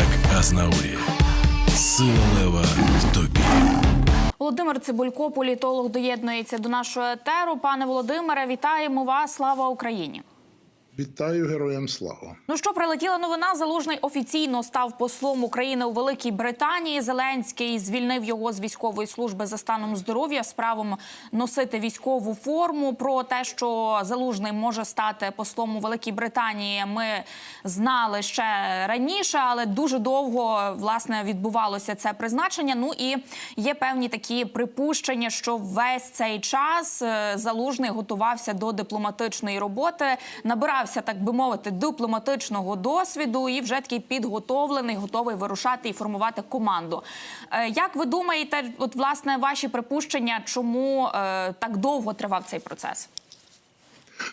як Азнаурі. Сила лева в тобі. Володимир Цибулько, політолог, доєднується до нашого етеру. Пане Володимире, вітаємо вас! Слава Україні! Вітаю героям слава. Ну що прилетіла новина? Залужний офіційно став послом України у Великій Британії. Зеленський звільнив його з військової служби за станом здоров'я з правом носити військову форму. Про те, що залужний може стати послом у Великій Британії, ми знали ще раніше, але дуже довго власне відбувалося це призначення. Ну і є певні такі припущення, що весь цей час е, залужний готувався до дипломатичної роботи, набирався, так би мовити, дипломатичного досвіду і вже такий підготовлений, готовий вирушати і формувати команду. Е, Як ви думаєте, от власне ваші припущення, чому е, так довго тривав цей процес?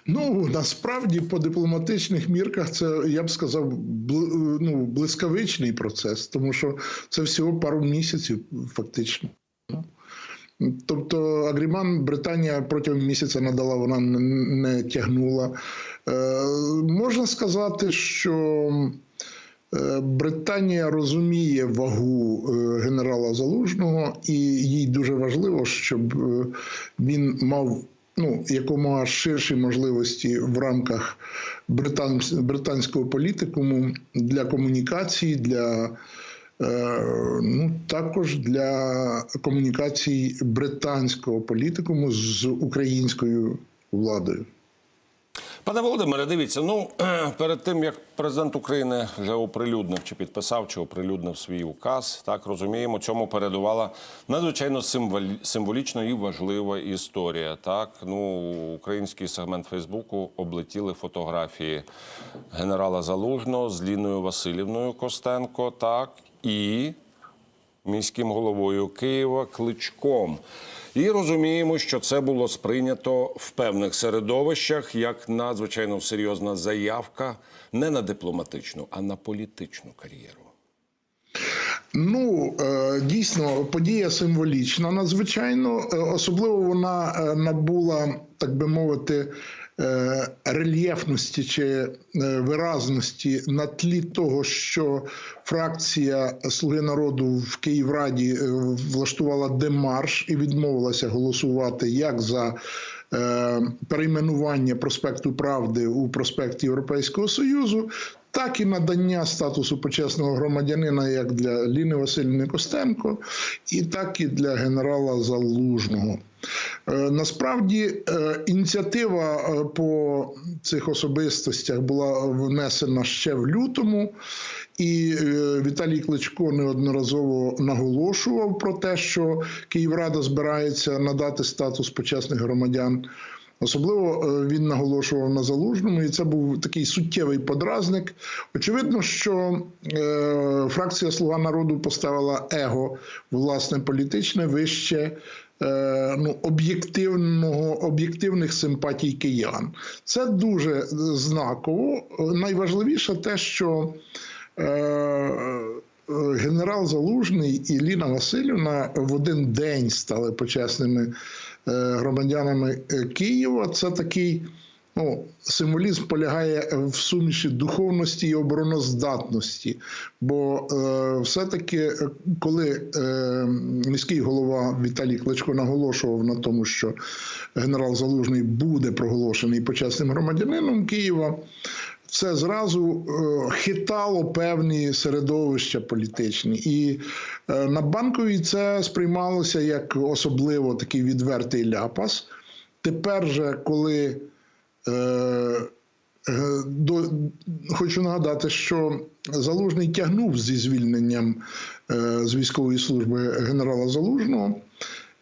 Ну насправді по дипломатичних мірках це я б сказав бл- ну, блискавичний процес, тому що це всього пару місяців, фактично. Тобто Агріман Британія протягом місяця надала, вона не тягнула. Е, можна сказати, що е, Британія розуміє вагу е, генерала Залужного, і їй дуже важливо, щоб він мав ну, якомога ширші можливості в рамках британського політикуму для комунікації, для ну, також для комунікації британського політикуму з українською владою. Пане Володимире, дивіться, ну перед тим як президент України вже оприлюднив чи підписав, чи оприлюднив свій указ, так розуміємо, цьому передувала надзвичайно символі- символічна і важлива історія. Так, ну український сегмент Фейсбуку облетіли фотографії генерала Залужного з Ліною Васильівною Костенко, так і міським головою Києва Кличком. І розуміємо, що це було сприйнято в певних середовищах як надзвичайно серйозна заявка не на дипломатичну, а на політичну кар'єру. Ну е, дійсно подія символічна, надзвичайно. Е, Особливо вона е, набула, так би мовити, рельєфності чи виразності на тлі того, що фракція Слуги народу в Київраді влаштувала демарш і відмовилася голосувати як за. Перейменування проспекту Правди у проспект Європейського Союзу, так і надання статусу почесного громадянина як для Ліни Васильівни Костенко, і так і для генерала Залужного. Е, Насправді е, ініціатива е, по цих особистостях була внесена ще в лютому, і Віталій Кличко неодноразово наголошував про те, що Київрада збирається надати статус почесних громадян Особливо е, він наголошував на залужному, і це був такий суттєвий подразник. Очевидно, що е, фракція Слуга народу поставила его власне політичне вище. е, Ну, об'єктивного об'єктивних симпатій киян це дуже знаково. Найважливіше те, що генерал Залужний і Ліна Васильівна в один день стали почесними громадянами е, Києва. Це такий ну, символізм полягає в суміші духовності і обороноздатності. Бо е, все-таки, е, коли е, міський голова Віталій Кличко наголошував на тому, що генерал Залужний буде проголошений почесним громадянином Києва. Це зразу е, хитало певні середовища політичні, і е, на банковій це сприймалося як особливо такий відвертий ляпас. Тепер же, коли е, е, до, хочу нагадати, що Залужний тягнув зі звільненням е, з військової служби генерала Залужного.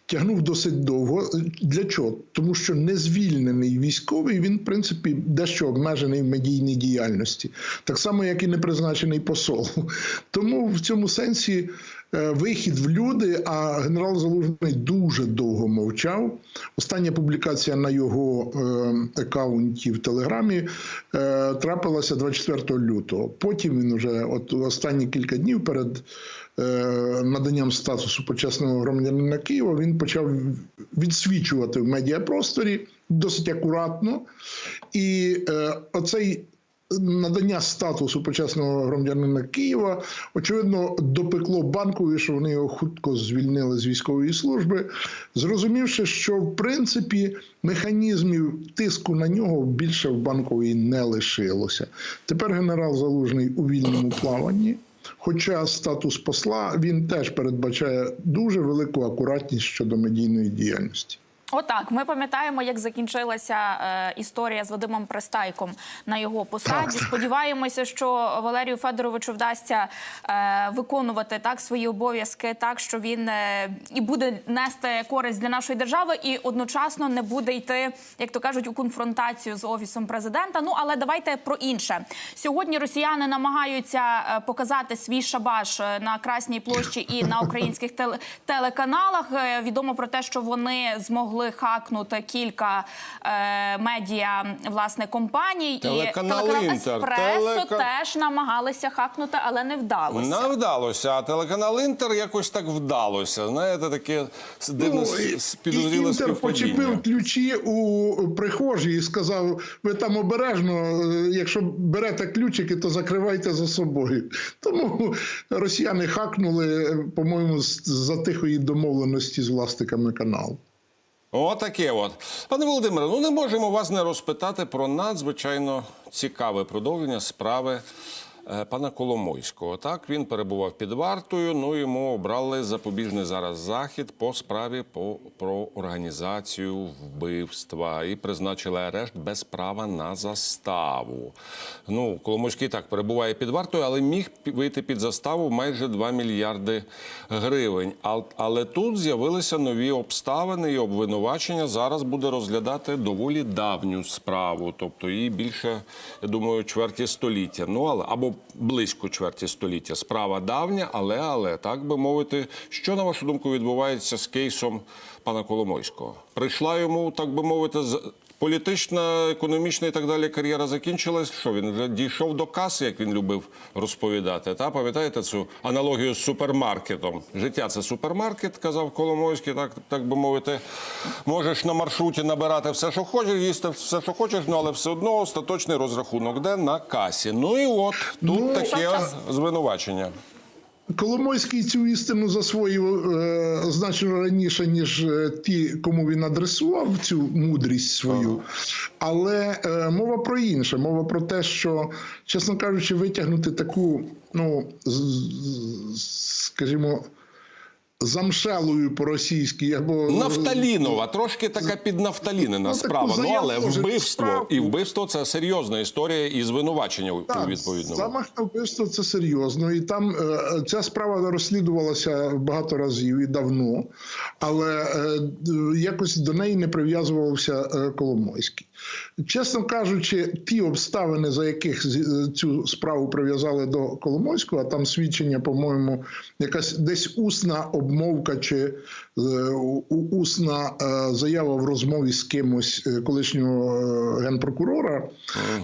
Тягнув досить довго. Для чого? Тому що незвільнений військовий він, в принципі, дещо обмежений в медійній діяльності, так само, як і не призначений посол. Тому в цьому сенсі е, вихід в люди, а генерал Залужний дуже довго мовчав. Остання публікація на його е, аккаунті в Телеграмі е, трапилася 24 лютого. Потім він уже, от останні кілька днів перед наданням статусу почесного громадянина Києва, він почав відсвічувати в медіапросторі досить акуратно. І е, оцей надання статусу почесного громадянина Києва, очевидно, допекло банкові, що вони його хутко звільнили з військової служби, зрозумівши, що в принципі механізмів тиску на нього більше в банковій не лишилося. Тепер генерал Залужний у вільному плаванні. Хоча статус посла він теж передбачає дуже велику акуратність щодо медійної діяльності. Отак, ми пам'ятаємо, як закінчилася е, історія з Вадимом Пристайком на його посаді. Так. Сподіваємося, що Валерію Федоровичу вдасться е, виконувати так свої обов'язки, так що він е, і буде нести користь для нашої держави, і одночасно не буде йти, як то кажуть, у конфронтацію з офісом президента. Ну але давайте про інше. Сьогодні росіяни намагаються е, показати свій шабаш е, на Красній площі і на українських теле- телеканалах. Е, Відомо про те, що вони змогли хакнути кілька е, медіа власне компаній, Телеканал і телеканал «Інтер», Еспресо телека- теж намагалися хакнути, але не вдалося. Не вдалося, а телеканал Інтер якось так вдалося. Знаєте, таке дивне Ну, с- і- с- і підозріле Інтер почепив ключі у прихожій і сказав: ви там обережно, е, якщо берете ключики, то закривайте за собою. Тому росіяни хакнули, е, по-моєму, з- за тихої домовленості з власниками каналу. Отаке от. Пане Володимире, ну не можемо вас не розпитати про надзвичайно цікаве продовження справи пана Коломойського. Так, він перебував під вартою, ну йому обрали запобіжний зараз захід по справі по, про організацію вбивства і призначили арешт без права на заставу. Ну, Коломойський так перебуває під вартою, але міг вийти під заставу майже 2 мільярди гривень. Але тут з'явилися нові обставини і обвинувачення. Зараз буде розглядати доволі давню справу, тобто їй більше, я думаю, чверті століття. Ну але або близько чверті століття. Справа давня, але але так би мовити, що на вашу думку відбувається з кейсом пана Коломойського? Прийшла йому, так би мовити, з. Політична, економічна і так далі кар'єра закінчилась. Що він вже дійшов до каси, як він любив розповідати. Та пам'ятаєте цю аналогію з супермаркетом? Життя це супермаркет, казав Коломойський, так, так би мовити. Можеш на маршруті набирати все, що хочеш, їсти все, що хочеш, ну але все одно остаточний розрахунок, де на касі. Ну і от тут Ну, таке звинувачення. Коломойський цю істину засвоїв е, значно раніше, ніж е, ті, кому він адресував цю мудрість свою. Але е, мова про інше. Мова про те, що, чесно кажучи, витягнути таку, ну, з- з- скажімо, замшелою по-російськи або Нафталінова, трошки така піднафталінена Ну, справа. Ну але вбивство справу. і вбивство це серйозна історія і звинувачення Так, відповідно. Замах на вбивство це серйозно, і там е, ця справа розслідувалася багато разів і давно, але е, якось до неї не прив'язувався е, Коломойський. Чесно кажучи, ті обставини, за яких е, цю справу прив'язали до Коломойського, а там свідчення, по-моєму, якась десь усна обмовка чи е, усна е, заява в розмові з кимось колишнього генпрокурора.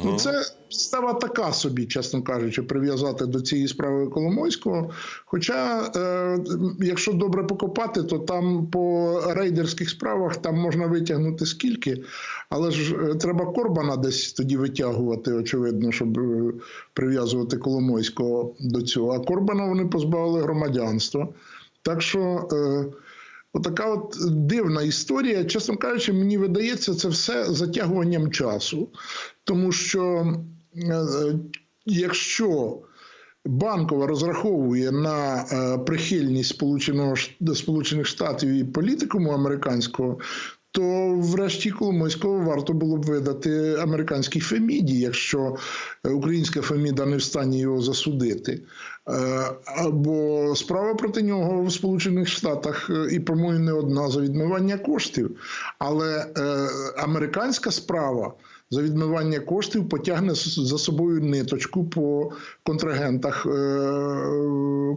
Ну це става така собі, чесно кажучи, прив'язати до цієї справи Коломойського. Хоча, е, якщо добре покопати, то там по рейдерських справах там можна витягнути скільки, але ж е, треба Корбана десь тоді витягувати, очевидно, щоб е, прив'язувати Коломойського до цього. А Корбана вони позбавили громадянства. Так що. Е, Отака от дивна історія. Чесно кажучи, мені видається, це все затягуванням часу. Тому що якщо Банкова розраховує на е, прихильність Сполученого Сполучених Штатів і політикуму американського, то врешті Коломойського варто було б видати американській Феміді, якщо е, українська Феміда не в стані його засудити. Е, Або справа проти нього в Сполучених Штатах е, і, по-моєму, не одна за відмивання коштів. Але е, американська справа за відмивання коштів потягне за собою ниточку по контрагентах е,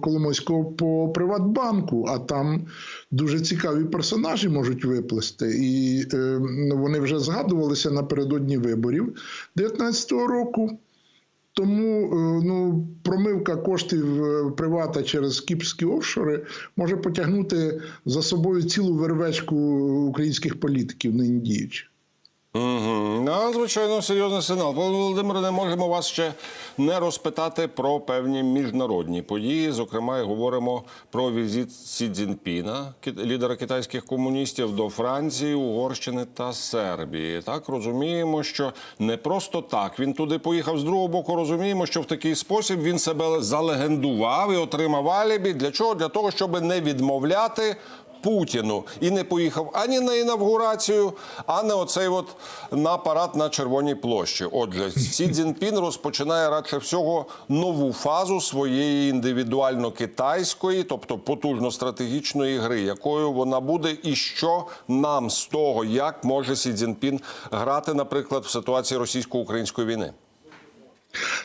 Коломойського по Приватбанку, а там дуже цікаві персонажі можуть виплисти. І е, вони вже згадувалися напередодні виборів 2019 року. Тому е, ну, промивка коштів привата через кіпрські офшори може потягнути за собою цілу вервечку українських політиків нині діючих. Угу. Надзвичайно серйозний сигнал. Пане Володимире, не можемо вас ще не розпитати про певні міжнародні події. Зокрема, і говоримо про візит Сі Цзіньпіна, лідера китайських комуністів, до Франції, Угорщини та Сербії. Так розуміємо, що не просто так він туди поїхав. З другого боку, розуміємо, що в такий спосіб він себе залегендував і отримав алібі. Для чого? Для того, щоб не відмовляти. Путіну і не поїхав ані на інавгурацію, а не оцей от на парад на Червоній площі. Отже, Сі Цзіньпін розпочинає радше всього нову фазу своєї індивідуально китайської, тобто потужно стратегічної гри, якою вона буде, і що нам з того, як може Сі Цзіньпін грати, наприклад, в ситуації російсько-української війни.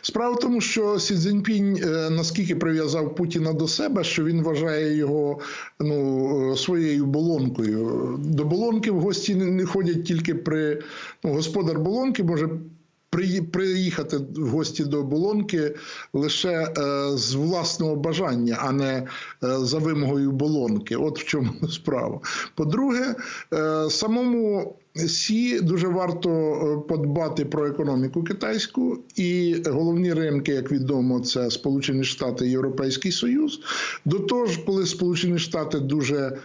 Справа в тому, що Сі Цзіньпінь е, наскільки прив'язав Путіна до себе, що він вважає його ну, е, своєю болонкою. До болонки в гості не ходять тільки при ну, господар болонки може. Приїхати в гості до болонки лише е, з власного бажання, а не за вимогою болонки. От в чому справа. По-друге, самому Сі дуже варто е, подбати про економіку китайську, і головні ринки, як відомо, це Сполучені Штати і Європейський Союз. До того ж, коли Сполучені Штати дуже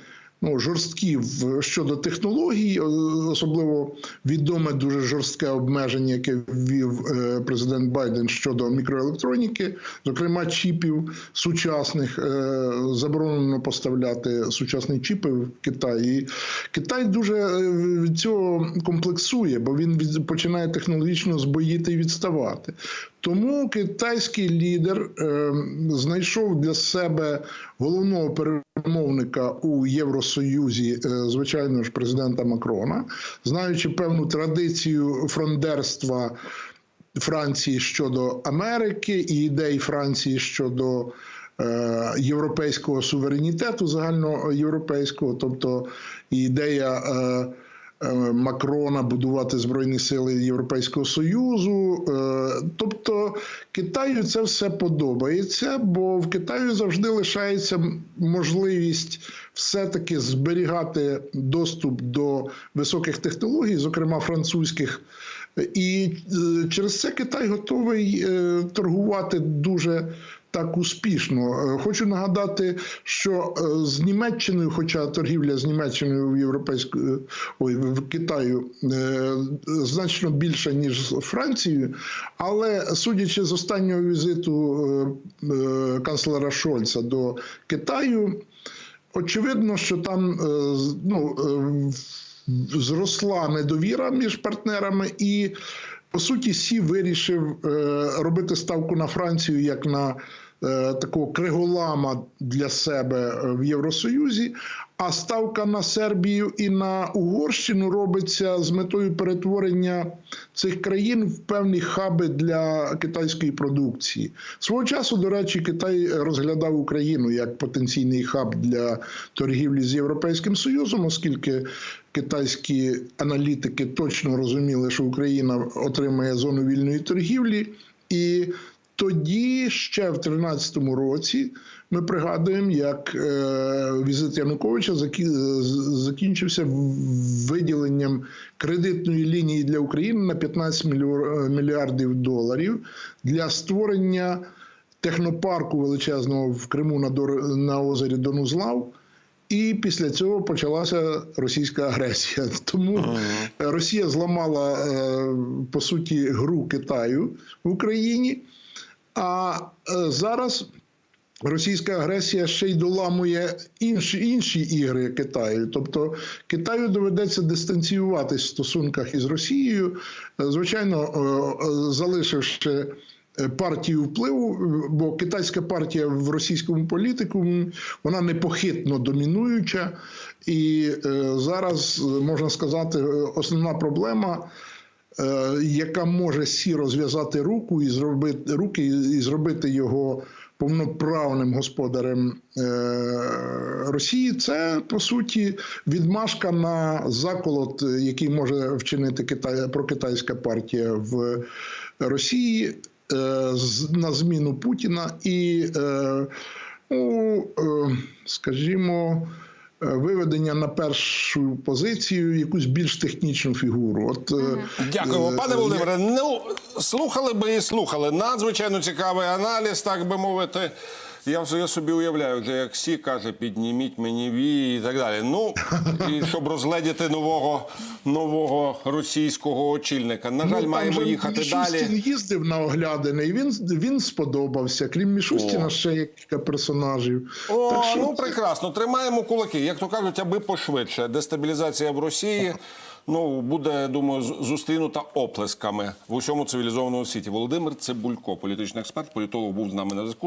ну, жорсткі щодо технологій, особливо відоме дуже жорстке обмеження, яке ввів е, президент Байден щодо мікроелектроніки, зокрема чіпів сучасних, е, заборонено поставляти сучасні чіпи в Китай. І Китай дуже е, від цього комплексує, бо він починає технологічно збоїти і відставати. Тому китайський лідер е, знайшов для себе головного перемовника у Євросоюзі, е, звичайно ж, президента Макрона, знаючи певну традицію фрондерства Франції щодо Америки і ідей Франції щодо е, європейського суверенітету загальноєвропейського, тобто ідея. Е, Макрона будувати збройні сили Європейського союзу, Е, тобто Китаю це все подобається, бо в Китаю завжди лишається можливість все-таки зберігати доступ до високих технологій, зокрема французьких. І е, через це Китай готовий торгувати дуже так успішно. Е, Хочу нагадати, що е, з Німеччиною, хоча торгівля з Німеччиною в європейську ой, в Китаю е, значно більша ніж з Францією, але судячи з останнього візиту е, е, канцлера Шольца до Китаю, очевидно, що там е, ну, е, зросла недовіра між партнерами, і по суті, Сі вирішив е, робити ставку на Францію як на е, такого криголама для себе в Євросоюзі. А ставка на Сербію і на Угорщину робиться з метою перетворення цих країн в певні хаби для китайської продукції. Свого часу, до речі, Китай розглядав Україну як потенційний хаб для торгівлі з Європейським Союзом, оскільки китайські аналітики точно розуміли, що Україна отримає зону вільної торгівлі, і тоді, ще в 2013 році, ми пригадуємо, як е, візит Януковича закінчився виділенням кредитної лінії для України на 15 мільйор- мільярдів доларів для створення технопарку величезного в Криму на, озері Донузлав. І після цього почалася російська агресія. Тому Росія зламала е, по суті гру Китаю в Україні. А е, зараз російська агресія ще й доламує інші, інші ігри Китаю. Тобто Китаю доведеться дистанціюватись в стосунках із Росією, е, звичайно, е, залишивши. Партію впливу, бо китайська партія в російському політику вона непохитно домінуюча, і зараз можна сказати, основна проблема яка може сі розв'язати руку і зробити руки і зробити його повноправним господарем е, Росії, це по суті відмашка на заколот, е, який може вчинити Китай, прокитайська партія в Росії е, на зміну Путіна і, е, ну, е, скажімо. Е, виведення на першу позицію якусь більш технічну фігуру. От дякуємо, Дякую, е, пане Володимире. Ну слухали би і слухали. Надзвичайно цікавий аналіз, так би мовити. Я вже я собі уявляю, вже як Сі каже, підніміть мені вії і так далі. Ну і щоб розгледіти нового нового російського очільника. На жаль, Ну, маємо же їхати Мішустін далі. їздив на оглядини, і він, він сподобався. Крім Мішустіна, ще є кілька персонажів. О, Так що ну прекрасно. Тримаємо кулаки. Як то кажуть, аби пошвидше. Дестабілізація в Росії. Ну буде, думаю, зустрінута оплесками в усьому цивілізованому світі. Володимир Цибулько, політичний експерт, політолог, був з нами на зв'язку.